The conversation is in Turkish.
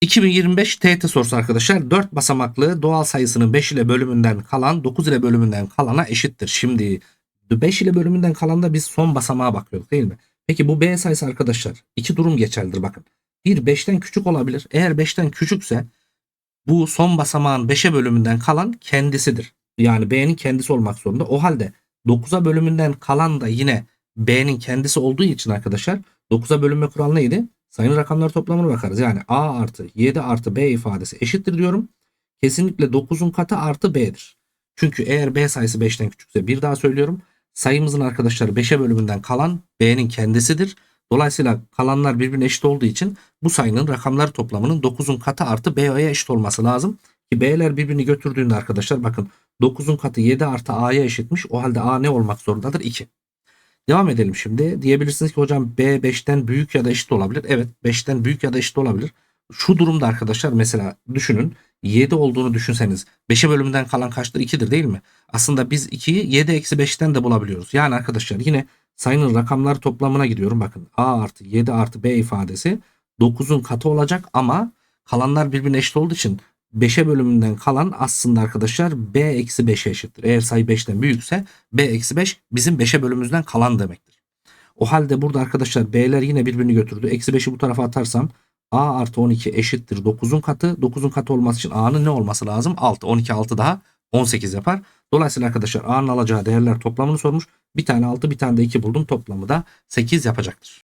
2025 TET sorusu arkadaşlar 4 basamaklı doğal sayısının 5 ile bölümünden kalan 9 ile bölümünden kalana eşittir. Şimdi 5 ile bölümünden kalan da biz son basamağa bakıyorduk değil mi? Peki bu B sayısı arkadaşlar iki durum geçerlidir bakın. Bir 5'ten küçük olabilir. Eğer 5'ten küçükse bu son basamağın 5'e bölümünden kalan kendisidir. Yani B'nin kendisi olmak zorunda. O halde 9'a bölümünden kalan da yine B'nin kendisi olduğu için arkadaşlar 9'a bölünme kuralı neydi? Sayılı rakamlar toplamına bakarız. Yani A artı 7 artı B ifadesi eşittir diyorum. Kesinlikle 9'un katı artı B'dir. Çünkü eğer B sayısı 5'ten küçükse bir daha söylüyorum. Sayımızın arkadaşlar 5'e bölümünden kalan B'nin kendisidir. Dolayısıyla kalanlar birbirine eşit olduğu için bu sayının rakamlar toplamının 9'un katı artı B'ye eşit olması lazım. Ki B'ler birbirini götürdüğünde arkadaşlar bakın 9'un katı 7 artı A'ya eşitmiş. O halde A ne olmak zorundadır? 2. Devam edelim şimdi. Diyebilirsiniz ki hocam B 5'ten büyük ya da eşit olabilir. Evet 5'ten büyük ya da eşit olabilir. Şu durumda arkadaşlar mesela düşünün 7 olduğunu düşünseniz 5'e bölümünden kalan kaçtır? 2'dir değil mi? Aslında biz 2'yi 7 eksi 5'ten de bulabiliyoruz. Yani arkadaşlar yine sayının rakamlar toplamına gidiyorum. Bakın A artı 7 artı B ifadesi 9'un katı olacak ama kalanlar birbirine eşit olduğu için 5'e bölümünden kalan aslında arkadaşlar B eksi 5'e eşittir. Eğer sayı 5'ten büyükse B eksi 5 bizim 5'e bölümümüzden kalan demektir. O halde burada arkadaşlar B'ler yine birbirini götürdü. Eksi 5'i bu tarafa atarsam A artı 12 eşittir 9'un katı. 9'un katı olması için A'nın ne olması lazım? 6. 12 6 daha 18 yapar. Dolayısıyla arkadaşlar A'nın alacağı değerler toplamını sormuş. Bir tane 6 bir tane de 2 buldum. Toplamı da 8 yapacaktır.